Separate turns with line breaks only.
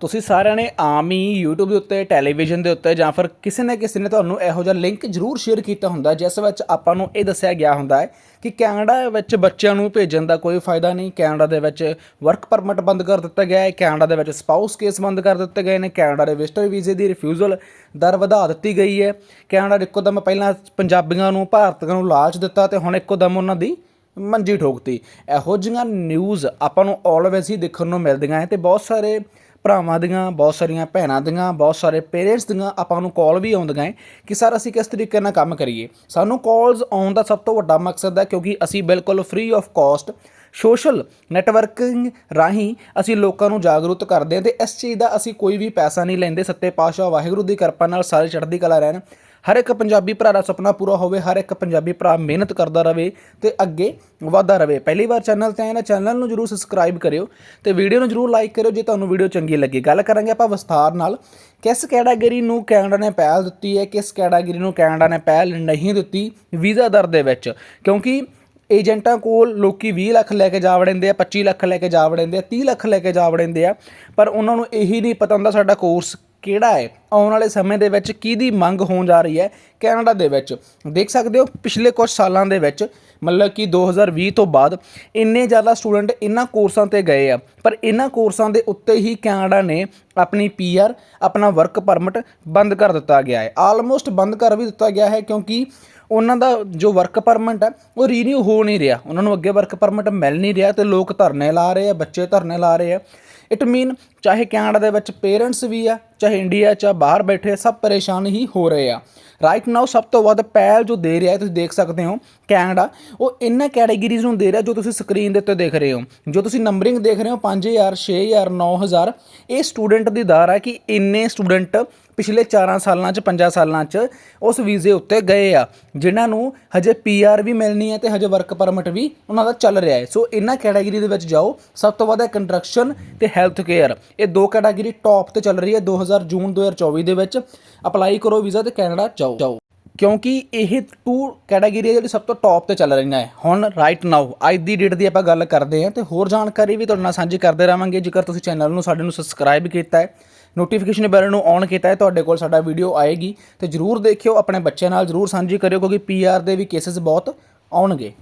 ਤੁਸੀਂ ਸਾਰਿਆਂ ਨੇ ਆਮ ਹੀ YouTube ਦੇ ਉੱਤੇ ਟੈਲੀਵਿਜ਼ਨ ਦੇ ਉੱਤੇ ਜਾਂ ਫਿਰ ਕਿਸੇ ਨਾ ਕਿਸੇ ਨੇ ਤੁਹਾਨੂੰ ਇਹੋ ਜਿਹਾ ਲਿੰਕ ਜ਼ਰੂਰ ਸ਼ੇਅਰ ਕੀਤਾ ਹੁੰਦਾ, ਜਿਸ ਵਿੱਚ ਆਪਾਂ ਨੂੰ ਇਹ ਦੱਸਿਆ ਗਿਆ ਹੁੰਦਾ ਹੈ ਕਿ ਕੈਨੇਡਾ ਵਿੱਚ ਬੱਚਿਆਂ ਨੂੰ ਭੇਜਣ ਦਾ ਕੋਈ ਫਾਇਦਾ ਨਹੀਂ। ਕੈਨੇਡਾ ਦੇ ਵਿੱਚ ਵਰਕ ਪਰਮਿਟ ਬੰਦ ਕਰ ਦਿੱਤਾ ਗਿਆ ਹੈ। ਕੈਨੇਡਾ ਦੇ ਵਿੱਚ ਸਪਾਊਸ ਕੇਸ ਬੰਦ ਕਰ ਦਿੱਤੇ ਗਏ ਨੇ। ਕੈਨੇਡਾ ਦੇ ਵਿਜ਼ਟਰ ਵੀਜ਼ੇ ਦੀ ਰਿਫਿਊਜ਼ਲ ਦਰ ਵਧਾ ਦਿੱਤੀ ਗਈ ਹੈ। ਕੈਨੇਡਾ ਇੱਕੋ ਦਮ ਪਹਿਲਾਂ ਪੰਜਾਬੀਆਂ ਨੂੰ, ਭਾਰਤੀਆਂ ਨੂੰ ਲਾਲਚ ਦਿੱਤਾ ਤੇ ਹੁਣ ਇੱਕੋ ਦਮ ਉਹਨਾਂ ਦੀ ਮੰਜੀ ਠੋਕਤੀ। ਇਹੋ ਜਿਹੀਆਂ ਨਿਊਜ਼ ਆਪਾਂ ਨੂੰ ਆਲਵੇਜ਼ ਹੀ ਦੇਖਣ ਨੂੰ ਮਿਲਦੀਆਂ ਹੈ ਤੇ ਬਹੁਤ ਸਾਰੇ ਭਰਾਵਾਂ ਦੀਆਂ, ਬਹੁਤ ਸਾਰੀਆਂ ਭੈਣਾਂ ਦੀਆਂ, ਬਹੁਤ ਸਾਰੇ ਪੇਰੈਂਟਸ ਦੀਆਂ ਆਪਾਂ ਨੂੰ ਕਾਲ ਵੀ ਆਉਂਦੀਆਂ ਹੈ ਕਿ ਸਰ ਅਸੀਂ ਕਿਸ ਤਰੀਕੇ ਨਾਲ ਕੰਮ ਕਰੀਏ। ਸਾਨੂੰ ਕਾਲਸ ਆਉਣ ਦਾ ਸਭ ਤੋਂ ਵੱਡਾ ਮਕਸਦ ਹੈ ਕਿਉਂਕਿ ਅਸੀਂ ਬਿਲਕੁਲ free of cost social networking ਰਾਹੀਂ ਅਸੀਂ ਲੋਕਾਂ ਨੂੰ ਜਾਗਰੂਕ ਕਰਦੇ ਹਾਂ ਤੇ ਇਸ ਚੀਜ਼ ਦਾ ਅਸੀਂ ਕੋਈ ਵੀ ਪੈਸਾ ਨਹੀਂ ਲੈਂਦੇ, ਸੱਤੇ ਪਾਤਸ਼ਾਹ ਵਾਹਿਗੁਰੂ ਦੀ ਕਿਰਪਾ ਨਾਲ ਸਾਰੇ ਚੜ੍ਹਦੀ ਕਲਾ ਰਹਿਣ। ਹਰ ਇੱਕ ਪੰਜਾਬੀ ਭਰਾ ਦਾ ਸੁਪਨਾ ਪੂਰਾ ਹੋਵੇ, ਹਰ ਇੱਕ ਪੰਜਾਬੀ ਭਰਾ ਮਿਹਨਤ ਕਰਦਾ ਰਹੇ ਤੇ ਅੱਗੇ ਵਧਦਾ ਰਹੇ ਪਹਿਲੀ ਵਾਰ ਚੈਨਲ ਤੇ ਆਏ ਨਾ ਚੈਨਲ ਨੂੰ ਜਰੂਰ ਸਬਸਕ੍ਰਾਈਬ ਕਰਿਓ ਤੇ ਵੀਡੀਓ ਨੂੰ ਜਰੂਰ ਲਾਈਕ ਕਰਿਓ ਜੇ ਤੁਹਾਨੂੰ ਵੀਡੀਓ ਚੰਗੀ ਲੱਗੀ। ਗੱਲ ਕਰਾਂਗੇ ਆਪਾਂ ਵਿਸਥਾਰ ਨਾਲ, ਕਿਸ ਕੈਟਾਗਰੀ ਨੂੰ ਕੈਨੇਡਾ ਨੇ ਪਹਿਲ ਦਿੱਤੀ ਹੈ, ਕਿਸ ਕੈਟਾਗਰੀ ਨੂੰ ਕੈਨੇਡਾ ਨੇ ਪਹਿਲ ਨਹੀਂ ਦਿੱਤੀ ਵੀਜ਼ਾ ਦਰ ਦੇ ਵਿੱਚ। ਕਿਉਂਕਿ ਏਜੰਟਾਂ ਕੋਲ ਲੋਕੀ 20 ਲੱਖ ਲੈ ਕੇ ਜਾ ਵੜਿੰਦੇ ਆ 25 ਲੱਖ ਲੈ ਕੇ ਜਾ ਵੜਿੰਦੇ ਆ 30 ਲੱਖ ਲੈ ਕੇ ਜਾ ਵੜਿੰਦੇ ਆ, ਪਰ ਉਹਨਾਂ ਨੂੰ ਇਹੀ ਨਹੀਂ ਪਤਾ ਹੁੰਦਾ ਸਾਡਾ ਕੋਰਸ ਕਿਹੜਾ ਹੈ? ਆਉਣ ਵਾਲੇ ਸਮੇਂ ਦੇ ਵਿੱਚ ਕਿਹਦੀ ਮੰਗ ਹੋਣ ਜਾ ਰਹੀ ਹੈ? ਕੈਨੇਡਾ ਦੇ ਵਿੱਚ। ਦੇਖ ਸਕਦੇ ਹੋ, ਪਿਛਲੇ ਕੁਝ ਸਾਲਾਂ ਦੇ ਵਿੱਚ, ਮਤਲਬ ਕਿ 2020 ਤੋਂ ਬਾਅਦ ਇੰਨੇ ਜ਼ਿਆਦਾ ਸਟੂਡੈਂਟ ਇਹਨਾਂ ਕੋਰਸਾਂ ਤੇ ਗਏ ਆ। ਪਰ ਇਹਨਾਂ ਕੋਰਸਾਂ ਦੇ ਉੱਤੇ ਹੀ ਕੈਨੇਡਾ ਨੇ ਆਪਣੀ ਪੀਆਰ ਆਪਣਾ ਵਰਕ ਪਰਮਿਟ ਬੰਦ ਕਰ ਦਿੱਤਾ ਗਿਆ ਹੈ। ਆਲਮੋਸਟ ਬੰਦ ਕਰ ਵੀ ਦਿੱਤਾ ਗਿਆ ਹੈ ਕਿਉਂਕਿ ਉਹਨਾਂ ਦਾ ਜੋ ਵਰਕ ਪਰਮਿਟ ਹੈ, ਉਹ ਰੀਨਿਊ ਹੋ ਨਹੀਂ ਰਿਹਾ। ਉਹਨਾਂ ਨੂੰ ਅੱਗੇ ਵਰਕ ਪਰਮਿਟ ਮਿਲ ਨਹੀਂ ਰਿਹਾ ਤੇ ਲੋਕ ਧਰਨੇ ਲਾ ਰਹੇ ਆ, ਬੱਚੇ ਧਰਨੇ ਲਾ ਰਹੇ ਆ। ਇਟ ਮੀਨ ਚਾਹੇ ਕੈਨੇਡਾ ਦੇ ਵਿੱਚ ਪੇਰੈਂਟਸ ਵੀ ਆ, ਚਾਹੇ ਇੰਡੀਆ ਚ ਬਾਹਰ ਬੈਠੇ ਸਭ ਪਰੇਸ਼ਾਨ ਹੀ ਹੋ ਰਹੇ ਆ। ਰਾਈਟ ਨਾਓ ਸਭ ਤੋਂ ਵੱਧ ਪਹਿਲ ਜੋ ਦੇ ਰਿਹਾ ਹੈ, ਤੁਸੀਂ ਦੇਖ ਸਕਦੇ ਹੋ ਕੈਨੇਡਾ ਉਹ ਇਹਨਾਂ ਕੈਟਾਗਰੀਜ਼ ਨੂੰ ਦੇ ਰਿਹਾ ਜੋ ਤੁਸੀਂ ਸਕਰੀਨ ਦੇ ਉੱਤੇ ਦੇਖ ਰਹੇ ਹੋ। ਜੋ ਤੁਸੀਂ ਨੰਬਰਿੰਗ ਦੇਖ ਰਹੇ ਹੋ 5000 6000 9000 ਇਹ ਸਟੂਡੈਂਟ ਦੀ ਦਰ ਹੈ ਕਿ ਇੰਨੇ ਸਟੂਡੈਂਟ ਪਿਛਲੇ 4 ਸਾਲਾਂ ਚ 5 ਸਾਲਾਂ ਚ ਉਸ ਵੀਜ਼ੇ ਉੱਤੇ ਗਏ ਆ, ਜਿਨ੍ਹਾਂ ਨੂੰ ਹਜੇ ਪੀਆਰ ਵੀ ਮਿਲਣੀ ਹੈ ਤੇ ਹਜੇ ਵਰਕ ਪਰਮਿਟ ਵੀ ਉਹਨਾਂ ਦਾ ਚੱਲ ਰਿਹਾ ਹੈ। ਸੋ ਇਹਨਾਂ ਕੈਟਾਗਰੀ ਦੇ ਵਿੱਚ ਜਾਓ, ਸਭ ਤੋਂ ਵੱਧ ਹੈ ਕੰਸਟਰਕਸ਼ਨ ਤੇ ਹੈਲਥ ਕੇਅਰ ਇਹ ਦੋ ਕੈਟਾਗਰੀ ਟੌਪ ਤੇ ਚੱਲ ਰਹੀ ਹੈ 2000 ਜੂਨ 2024 ਦੇ ਵਿੱਚ। ਅਪਲਾਈ ਕਰੋ ਵੀਜ਼ਾ ਤੇ ਕੈਨੇਡਾ ਜਾਓ। ਜਾਓ। ਕਿਉਂਕਿ ਇਹ ਟੂ ਕੈਟਾਗਰੀ ਹੈ ਜਿਹੜੀ ਸਭ ਤੋਂ ਟੌਪ ਤੇ ਚੱਲ ਰਹੀਆਂ ਹੈ ਹੁਣ ਰਾਈਟ ਨਾਓ ਅੱਜ ਦੀ ਡੇਟ ਦੀ ਆਪਾਂ ਗੱਲ ਕਰਦੇ ਹਾਂ ਤੇ ਹੋਰ ਜਾਣਕਾਰੀ ਵੀ ਤੁਹਾਡੇ ਨਾਲ ਸਾਂਝੀ ਕਰਦੇ ਰਹਾਂਗੇ। ਜੇਕਰ ਤੁਸੀਂ ਚੈਨਲ ਨੂੰ ਸਾਡੇ ਨੂੰ ਸਬਸਕ੍ਰਾਈਬ ਕੀਤਾ ਹੈ ਨੋਟੀਫਿਕੇਸ਼ਨ ਬੈਲ ਨੂੰ ਔਨ ਕੀਤਾ ਹੈ, ਤੁਹਾਡੇ ਕੋਲ ਸਾਡਾ ਵੀਡੀਓ ਆਏਗੀ। ਤੇ ਜਰੂਰ ਦੇਖਿਓ, ਆਪਣੇ ਬੱਚਿਆਂ ਨਾਲ ਜਰੂਰ ਸਾਂਝੀ ਕਰਿਓ, ਕਿਉਂਕਿ ਪੀਆਰ ਦੇ ਵੀ ਕੇਸਸ ਬਹੁਤ ਆਉਣਗੇ।